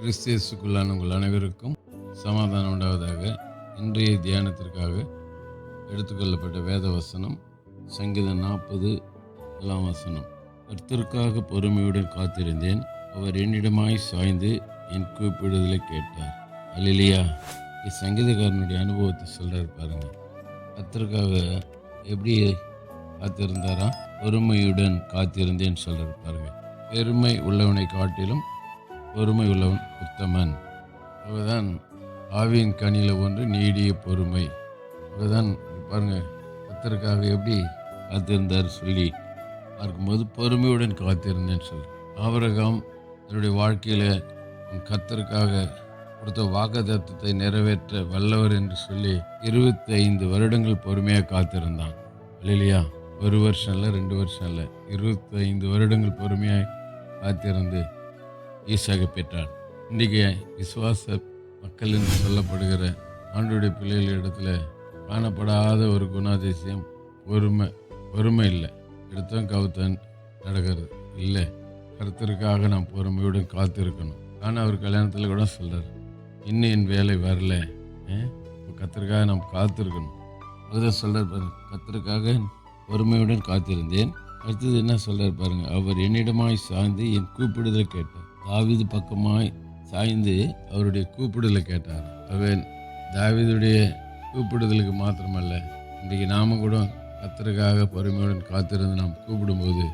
கிறிஸ்தியஸுக்குள்ளான உங்கள் அனைவருக்கும் சமாதானம் உண்டாவதாக இன்றைய தியானத்திற்காக எடுத்துக்கொள்ளப்பட்ட வேத வசனம் சங்கீதம் நாற்பது எல்லாம் வசனம். கர்த்தருக்காக பொறுமையுடன் காத்திருந்தேன். அவர் என்னிடமாய் சாய்ந்து என் கூப்பிடுதலை கேட்டார். அல்லையா சங்கீதக்காரனுடைய அனுபவத்தை சொல்கிறார் பாருங்கள் கர்த்தருக்காக எப்படி காத்திருந்தாரா? பொறுமையுடன் காத்திருந்தேன் சொல்கிறார் பாருங்கள் பெருமை உள்ளவனை காட்டிலும் பொறுமை உள்ளவன் உத்தமன். அவதான் ஆவியின் கனியில் ஒன்று நீடிய பொறுமை. அவதான் பாருங்கள் கத்தருக்காக எப்படி காத்திருந்தார் சொல்லி பார்க்கும்போது பொறுமையுடன் காத்திருந்தேன்னு சொல்லி. ஆவரகம் தன்னுடைய வாழ்க்கையில் கத்தருக்காக கொடுத்த வாக்குத்தத்தத்தை நிறைவேற்ற வல்லவர் என்று சொல்லி இருபத்தி ஐந்து வருடங்கள் பொறுமையாக காத்திருந்தான். இல்லையா ஒரு வருஷம் இல்லை ரெண்டு வருஷம் இல்லை இருபத்தைந்து வருடங்கள் பொறுமையாக காத்திருந்து ஈஸியாக பெற்றார். இன்றைக்கு விசுவாச மக்கள் என்று சொல்லப்படுகிற ஆண்டுடைய பிள்ளைகள் இடத்துல காணப்படாத ஒரு குணாதிசயம் பொறுமை பொறுமை இல்லை. எடுத்தோம் கவுத்தன் நடக்கிறது இல்லை. கருத்திற்காக நாம் பொறுமையுடன் காத்திருக்கணும். ஆனால் அவர் கல்யாணத்தில் கூட சொல்கிறார் இன்னும் என் வேலை வரல. இப்போ கத்திற்காக நாம் காத்திருக்கணும். அதுதான் சொல்கிறார் பாருங்க கத்திற்காக பொறுமையுடன் காத்திருந்தேன். அடுத்தது என்ன சொல்கிறார் பாருங்க அவர் என்னிடமாய் சார்ந்து என் கூப்பிடுதல் கேட்டார். தாவிது பக்கமாய் சாய்ந்து அவருடைய கூப்பிடுதலை கேட்டார். அவன் தாவீதுடைய கூப்பிடுதலுக்கு மாத்திரமல்ல இன்றைக்கு நாம கூட கத்தருக்காக பொறுமையுடன் காத்திருந்து நாம் கூப்பிடும்போது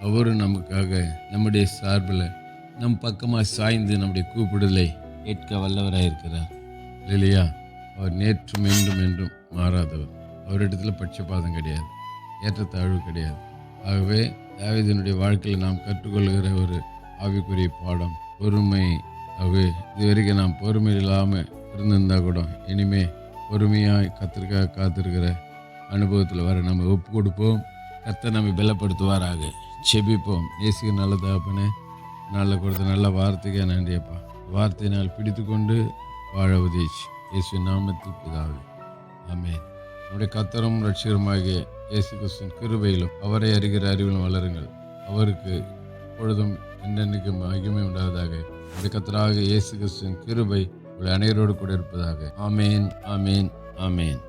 அவரும் நமக்காக நம்முடைய சார்பில் நம் பக்கமாக சாய்ந்து நம்முடைய கூப்பிடுதலை கேட்க வல்லவராக இருக்கிறார். இல்லையா அவர் நேற்றும் என்றும் என்றும் மாறாதவர். அவரிடத்தில் பட்சபாதம் கிடையாது ஏற்றத்தாழ்வு கிடையாது. ஆகவே தாவிதனுடைய வாழ்க்கையில் நாம் கற்றுக்கொள்கிற ஒரு ஆவிக்குரிய பாடம் பொறுமை. ஆகவே இதுவரைக்கும் நாம் பொறுமை இல்லாமல் இருந்திருந்தா கூட இனிமே பொறுமையாக கத்திற்காக காத்திருக்கிற அனுபவத்தில் வர நம்ம ஒப்பு கொடுப்போம். கத்தை நம்ம பலப்படுத்துவாராக. செபிப்போம் இயேசுக்கு நல்ல தகப்பனே நல்ல கொடுத்த நல்ல வார்த்தைக்கே நன்றியப்பா வார்த்தையினால் பிடித்து கொண்டு வாழ உதவிச்சு இயேசு நாமத்தில் பிதாவே. ஆமே நம்முடைய கத்தரும் ரட்சகருமாகிய இயேசு கிறிஸ்துவின் கிருபையிலும் அவரை அறிகிற அறிவிலும் வளருங்கள். அவருக்கு எப்பொழுதும் என்னென்னைக்கு மகிமை உண்டாவதாக. இந்த கத்தராக இயேசு கிறிஸ்துவின் கிருபை உங்கள் அனைவரோடு கூட இருப்பதாக. ஆமேன் ஆமேன் ஆமேன்.